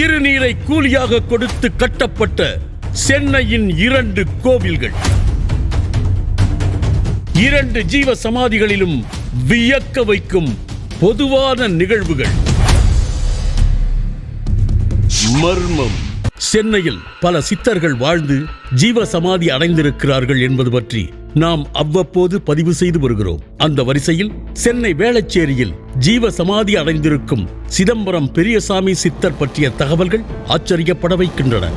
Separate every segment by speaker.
Speaker 1: திருநீரை கூலியாக கொடுத்து கட்டப்பட்ட சென்னையின் இரண்டு கோவில்கள். இரண்டு ஜீவ சமாதிகளிலும் வியக்க வைக்கும் பொதுவான நிகழ்வுகள். மர்மம். சென்னையில் பல சித்தர்கள் வாழ்ந்து ஜீவ சமாதி அடைந்திருக்கிறார்கள் என்பது பற்றி நாம் அவ்வப்போது பதிவு செய்து வருகிறோம். அந்த வரிசையில் சென்னை வேளச்சேரியில் ஜீவ சமாதி அடைந்திருக்கும் சிதம்பரம் பெரியசாமி சித்தர் பற்றிய தகவல்கள் ஆச்சரியப்பட வைக்கின்றன.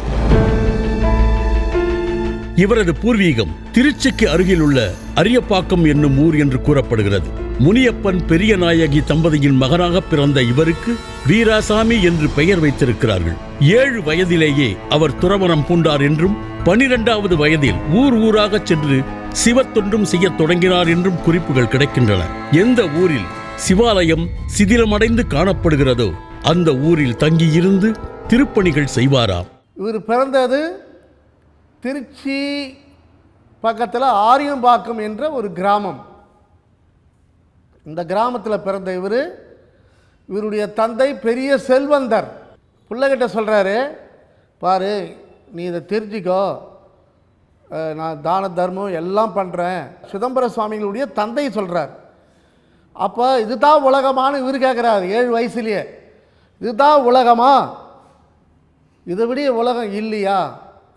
Speaker 1: இவரது பூர்வீகம் திருச்சிக்கு அருகிலுள்ள அரியப்பாக்கம் என்னும் ஊர் என்று கூறப்படுகிறது. முனியப்பன் பெரியநாயகி தம்பதியின் மகனாக பிறந்த இவருக்கு வீராசாமி என்று பெயர் வைத்திருக்கிறார்கள். ஏழு வயதிலேயே அவர் துறவரம் பூண்டார் என்றும் பனிரெண்டாவது வயதில் ஊர் ஊராக சென்று சிவத்தொன்றும் செய்யத் தொடங்கினார் என்றும் குறிப்புகள் கிடைக்கின்றன. எந்த ஊரில் சிவாலயம் சிதிலமடைந்து காணப்படுகிறதோ அந்த ஊரில் தங்கியிருந்து திருப்பணிகள் செய்வாராம்.
Speaker 2: இவர் பிறந்தது திருச்சி பக்கத்தில் ஆரியம்பாக்கம் என்ற ஒரு கிராமம். இந்த கிராமத்தில் பிறந்த இவர் இவருடைய தந்தை பெரிய செல்வந்தர். பிள்ளைகிட்ட சொல்கிறாரு பாரு நீ இதை தெரிஞ்சிக்கோ. நான் தான தர்மம் எல்லாம் பண்ணுறேன் சிதம்பர சுவாமிகளுடைய தந்தை சொல்கிறார் அப்போ இதுதான் உலகமான்னு இவர் கேட்குறாரு ஏழு வயசுலேயே. இதுதான் உலகமா? இதை விட உலகம் இல்லையா?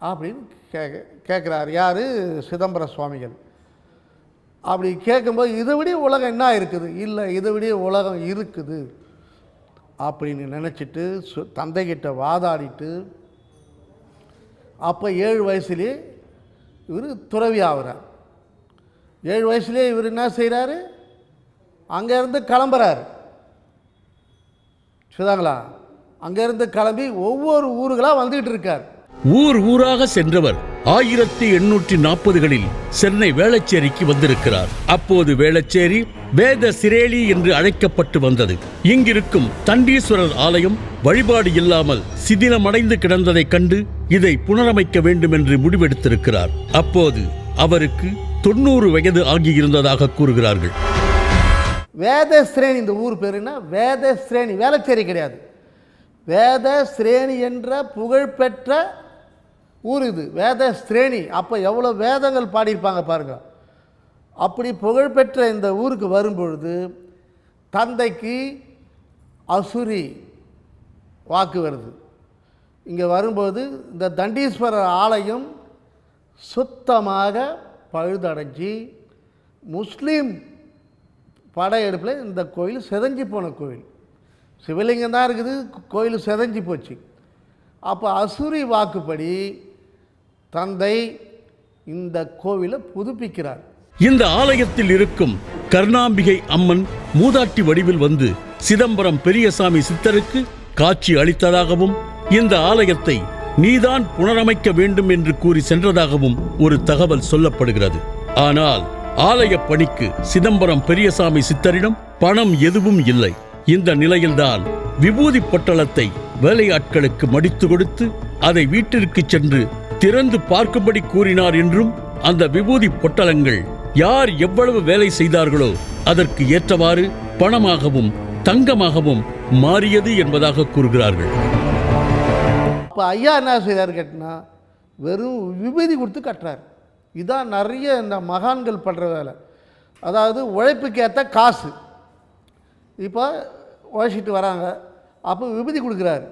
Speaker 2: அப்படின்னு கேட்க கேட்குறாரு யார்? சிதம்பர சுவாமிகள். அப்படி கேட்கும்போது இதை விட உலகம் என்ன இருக்குது? இல்லை இதை விட உலகம் இருக்குது. அப்படின்னு நினச்சிட்டு சு தந்தைகிட்ட வாதாடிட்டு அப்போ ஏழு வயசுலேயே இவர் துறவி ஆகிறார். ஏழு வயசுலேயே இவர் என்ன செய்கிறாரு அங்கேருந்து கிளம்புறாரு. சுதாங்களா அங்கேருந்து கிளம்பி ஒவ்வொரு ஊருகளாக வந்துக்கிட்டு இருக்கார்.
Speaker 1: ஊர் ஊராக சென்றவர் ஆயிரத்தி எண்ணூற்றி நாற்பதுகளில் சென்னை வேளச்சேரிக்கு வந்திருக்கிறார். அப்போது வேளச்சேரி வேத சிரேலி என்று அழைக்கப்பட்டு வந்தது. இங்கிருக்கும் தண்டீஸ்வரர் ஆலயம் வழிபாடு இல்லாமல் சிதிலமடைந்து கிடந்ததைக் கண்டு இதை புனரமைக்க வேண்டும் என்று முடிவெடுத்திருக்கிறார். அப்போது அவருக்கு தொண்ணூறு வயது ஆகியிருந்ததாக கூறுகிறார்கள்.
Speaker 2: வேத சிரேணி இந்த ஊர் பேருன்னா என்ன? வேத சிரேணி வேளச்சேரி கிடையாது. வேத சிரேணி என்ற புகழ்பெற்ற ஊர் இது. வேத ஸ்ரேணி. அப்போ எவ்வளோ வேதங்கள் பாடியிருப்பாங்க பாருங்கள் அப்படி புகழ்பெற்ற இந்த ஊருக்கு வரும்பொழுது தந்தைக்கு அசுரி வாக்கு வருது. இங்கே வரும்போது இந்த தண்டீஸ்வரர் ஆலயம் சுத்தமாக பழுதடைஞ்சி முஸ்லீம் படையெடுப்பில் இந்த கோயில் செதஞ்சி போன கோயில். சிவலிங்கம் தான் இருக்குது. கோயில் செதஞ்சி போச்சு. அப்போ அசுரி வாக்குப்படி தந்தை இந்த கோவிலை புதுப்பிக்கிறார்.
Speaker 1: இந்த ஆலயத்தில் இருக்கும் கருணாம்பிகை அம்மன் மூதாட்டி வடிவில் வந்து சிதம்பரம் பெரியசாமி சித்தருக்கு காட்சி அளித்ததாகவும் இந்த ஆலயத்தை நீதான் புனரமைக்க வேண்டும் என்று கூறி சென்றதாகவும் ஒரு தகவல் சொல்லப்படுகிறது. ஆனால் ஆலய பணிக்கு சிதம்பரம் பெரியசாமி சித்தரிடம் பணம் எதுவும் இல்லை. இந்த நிலையில்தான் விபூதி பொட்டலத்தை வேலையாட்களுக்கு மடித்து கொடுத்து அதை வீட்டிற்கு சென்று திறந்து பார்க்கும்படி கூறினார் என்றும் அந்த விபூதி பொட்டலங்கள் யார் எவ்வளவு வேலை செய்தார்களோ அதற்கு ஏற்றவாறு பணமாகவும் தங்கமாகவும் மாறியது என்பதாக கூறுகிறார்கள்.
Speaker 2: அப்போ ஐயா என்ன செய்தார் கேட்டினா வெறும் விபூதி கொடுத்து கட்டுறார். இதான் நிறைய இந்த மகான்கள் பண்ணுற வேலை. அதாவது உழைப்புக்கு ஏற்ற காசு. இப்போ உழைச்சிட்டு வராங்க. அப்போ விபூதி கொடுக்குறாரு.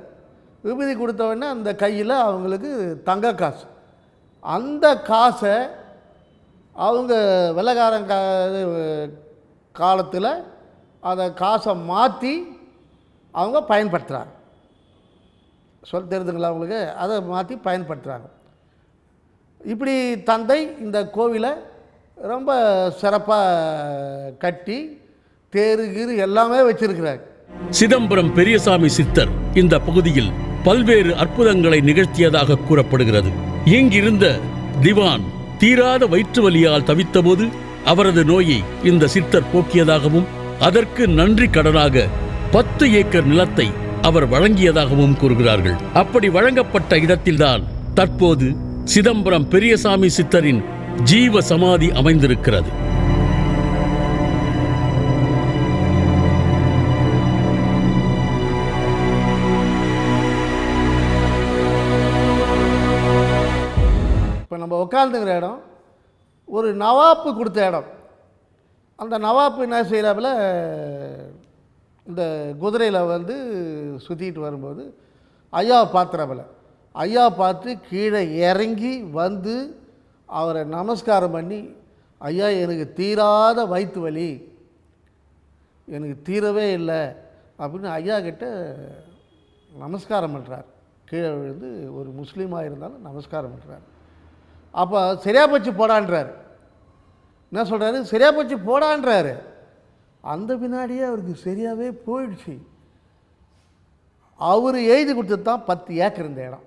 Speaker 2: விபூதி கொடுத்தவொடனே அந்த கையில் அவங்களுக்கு தங்க காசு. அந்த காசை அவங்க வெள்ளக்காரன் கா காலத்தில் அதை காசை மாற்றி அவங்க பயன்படுத்துகிறாங்க சொல் தெரிதுங்களா அவங்களுக்கு அதை மாற்றி பயன்படுத்துகிறாங்க இப்படி தந்தை இந்த கோவிலை ரொம்ப சிறப்பாக கட்டி தேரு கீரு எல்லாமே வச்சிருக்கிறார்.
Speaker 1: சிதம்பரம் பெரியசாமி சித்தர் இந்த பகுதியில் பல்வேறு அற்புதங்களை நிகழ்த்தியதாக கூறப்படுகிறது. இங்கிருந்த திவான் தீராத வயிற்று வலியால் தவித்தபோது அவரது நோயை இந்த சித்தர் போக்கியதாகவும் அதற்கு நன்றி கடனாக பத்து ஏக்கர் நிலத்தை அவர் வழங்கியதாகவும் கூறுகிறார்கள். அப்படி வழங்கப்பட்ட இடத்தில்தான் தற்போது சிதம்பரம் பெரியசாமி சித்தரின் ஜீவ சமாதி அமைந்திருக்கிறது.
Speaker 2: இப்போ நம்ம உட்காந்துங்கிற இடம் ஒரு நவாப்பு கொடுத்த இடம். அந்த நவாப்பு என்ன செய்கிறாப்புல இந்த குதிரையில் வந்து சுற்றிட்டு வரும்போது ஐயாவை பார்த்துறாப்புல ஐயா பார்த்து கீழே இறங்கி வந்து அவரை நமஸ்காரம் பண்ணி ஐயா எனக்கு தீராத வயிற்று வலி. எனக்கு தீரவே இல்லை. அப்படின்னு ஐயா கிட்ட நமஸ்காரம் பண்ணுறார் கீழே விழுந்து ஒரு முஸ்லீமாக இருந்தாலும் நமஸ்காரம் பண்ணுறார் அப்போ சரியா போச்சு போடான்றார். என்ன சொல்கிறாரு சரியா போச்சு போடான்றாரு. அந்த பின்னாடியே அவருக்கு சரியாகவே போயிடுச்சு. அவர் எழுதி கொடுத்தது தான் பத்து ஏக்கர் இந்த இடம்.